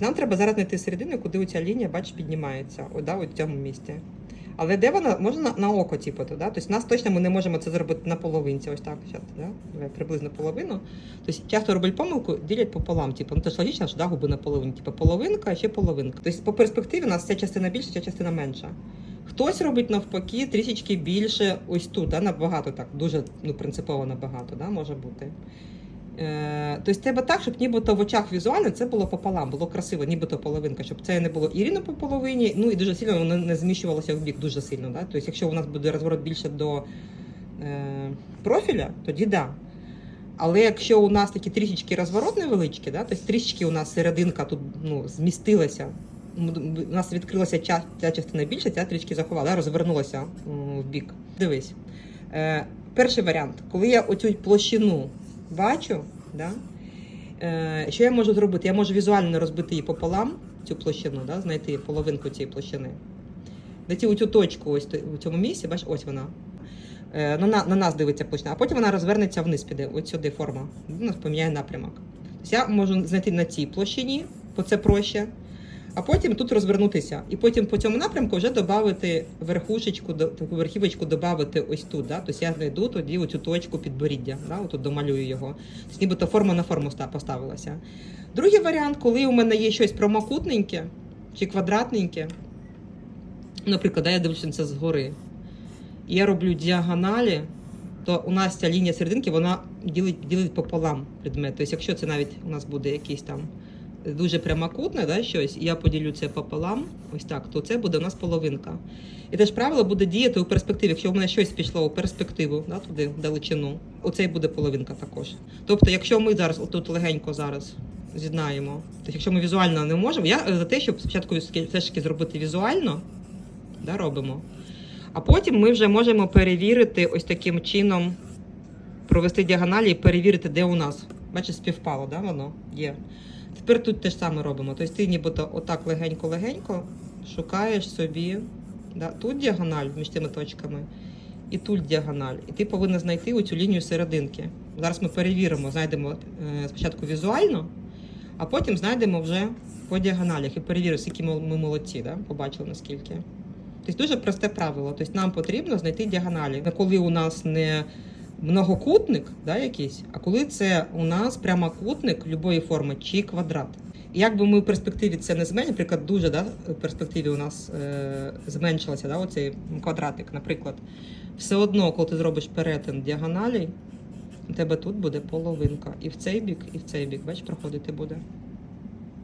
Нам треба зараз знайти середину, куди оця лінія, бачиш, піднімається, о, да, от в цьому місці. Але де вона можна на, на око типати, да? Тобто нас точно ми не можемо це зробити на половинці, ось так, щас, да? Приблизно половину. Тобто часто роблять помилку, ділять пополам, типу, ну це ж логічно, що да, губи на половині, типу половинка, а ще половинка. Тобто по перспективі у нас ця частина більша, ця частина менша. Хтось робить навпаки трішечки більше ось тут, да, набагато так, дуже ну, принципово набагато, да, може бути. Е, тобто треба так, щоб нібито в очах візуально це було пополам, було красиво, нібито половинка, щоб це не було і рівно по половині, ну і дуже сильно воно не зміщувалося в бік, дуже сильно. Да? Тобто, якщо у нас буде розворот більше до е, профіля, тоді да. Але якщо у нас такі трішечки розворот невеличкий, да, тобто трішечки у нас серединка тут ну, змістилася, у нас відкрилася ця, ця частина більше, ця трішки заховала, да, розвернулася в бік. Дивись. Е, перший варіант, коли я оцю площину бачу, да, е, що я можу зробити? Я можу візуально розбити її пополам, цю площину, да, знайти половинку цієї площини. Знайти оцю точку ось у цьому місці, бачиш, ось вона. Е, на, на, на нас дивиться площина, а потім вона розвернеться вниз піде, ось сюди форма. У нас поміняє напрямок. Тобто я можу знайти на цій площині, бо це проще, а потім тут розвернутися. І потім по цьому напрямку вже додати верхушечку, таку верхівочку додати ось тут. Да? Тобто я знайду тоді оцю точку підборіддя, да? отут домалюю його. Тобто нібито форма на форму поставилася. Другий варіант, коли у мене є щось прямокутненьке чи квадратненьке, наприклад, я дивлюся на це згори, і я роблю діагоналі, то у нас ця лінія серединки вона ділить, ділить пополам предмет. Тобто, якщо це навіть у нас буде якийсь там дуже прямокутне, да, щось, і я поділю це пополам, ось так, то це буде у нас половинка. І теж правило буде діяти у перспективі. Якщо у мене щось пішло у перспективу, да, туди, в далечину, оце буде половинка також. Тобто, якщо ми зараз отут легенько зараз з'єднаємо, то якщо ми візуально не можемо, я за те, щоб спочатку все ж таки зробити візуально, да, робимо. А потім ми вже можемо перевірити ось таким чином, провести діагоналі і перевірити, де у нас. Бачиш, співпало, да, воно є. Тепер тут те ж саме робимо. Тобто ти нібито отак легенько-легенько шукаєш собі да, тут діагональ між цими точками і тут діагональ. І ти повинна знайти оцю лінію серединки. Зараз ми перевіримо, знайдемо е, спочатку візуально, а потім знайдемо вже по діагоналях і перевіримо, скільки ми молодці, да? побачили наскільки. Тобто дуже просте правило. Тобто нам потрібно знайти діагоналі. Коли у нас не многокутник, да, якийсь, а коли це у нас прямокутник любої форми чи квадрат. І якби ми в перспективі це не зменшили, наприклад, дуже да, в перспективі у нас е, зменшилося да, оцей квадратик, наприклад, все одно, коли ти зробиш перетин діагоналей, у тебе тут буде половинка. І в цей бік, і в цей бік, бачиш, проходити буде.